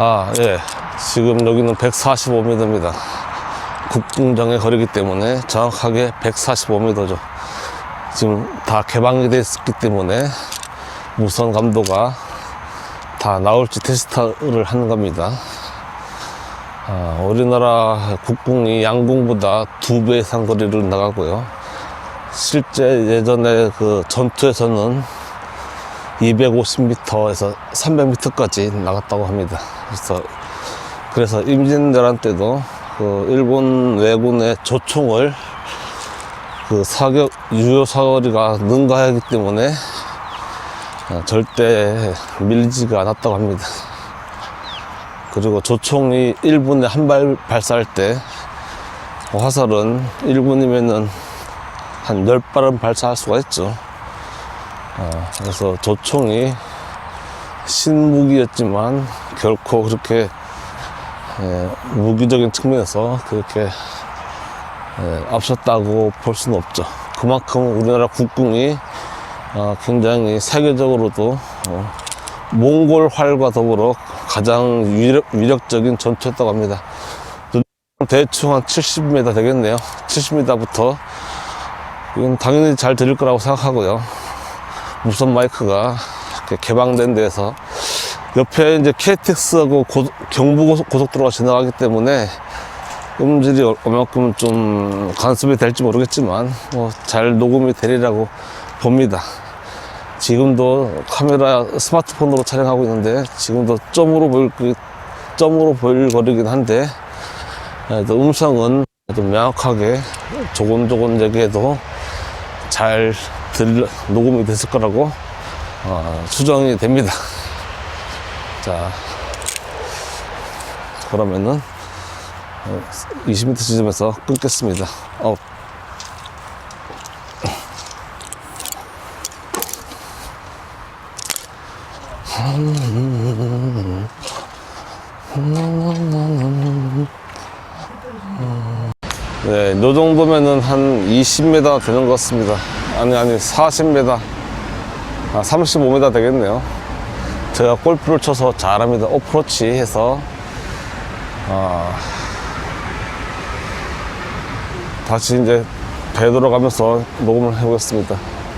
아, 예. 지금 여기는 145m입니다. 국궁장의 거리기 때문에 정확하게 145m죠. 지금 다 개방이 있기 때문에 무선 감도가 다 나올지 테스트를 하는 겁니다. 아, 우리나라 국궁이 양궁보다 두 배 이상 거리를 나가고요. 실제 예전에 그 전투에서는 250m에서 300m까지 나갔다고 합니다. 그래서 그래서 임진왜란 때도 그 일본 왜군의 조총을 그 사격 유효 사거리가 능가하기 때문에 어, 절대 밀지가 않았다고 합니다. 그리고 조총이 1분에 한 발 발사할 때 화살은 1분이면은 한 10발은 발사할 수가 있죠. 어, 그래서 조총이 신무기였지만 결코 그렇게 예, 무기적인 측면에서 그렇게 예, 앞섰다고 볼 수는 없죠. 그만큼 우리나라 국궁이 어, 굉장히 세계적으로도 어, 몽골 활과 더불어 가장 위력, 위력적인 전투였다고 합니다. 대충 한 70m 되겠네요. 70m부터 이건 당연히 잘 들릴 거라고 생각하고요. 무선 마이크가 개방된 데에서 옆에 이제 KTX하고 고- 경부고속 고속도로가 지나가기 때문에 음질이 어- 얼마큼 좀 간섭이 될지 모르겠지만 뭐 잘 녹음이 되리라고 봅니다. 지금도 카메라 스마트폰으로 촬영하고 있는데 지금도 점으로 보일 그- 점으로 보일 거리긴 한데 음성은 좀 명확하게 조곤조곤 얘기해도 잘 들, 녹음이 됐을 거라고 어, 추정이 됩니다. 자, 그러면은 어, 20m 지점에서 끊겠습니다. 어, 네, 요 정도면은 한 20m 되는 것 같습니다. 아니, 아니, 40m. 아, 35m 되겠네요. 제가 골프를 쳐서 잘합니다. 어프로치 해서, 아, 다시 이제 되돌아가면서 녹음을 해보겠습니다.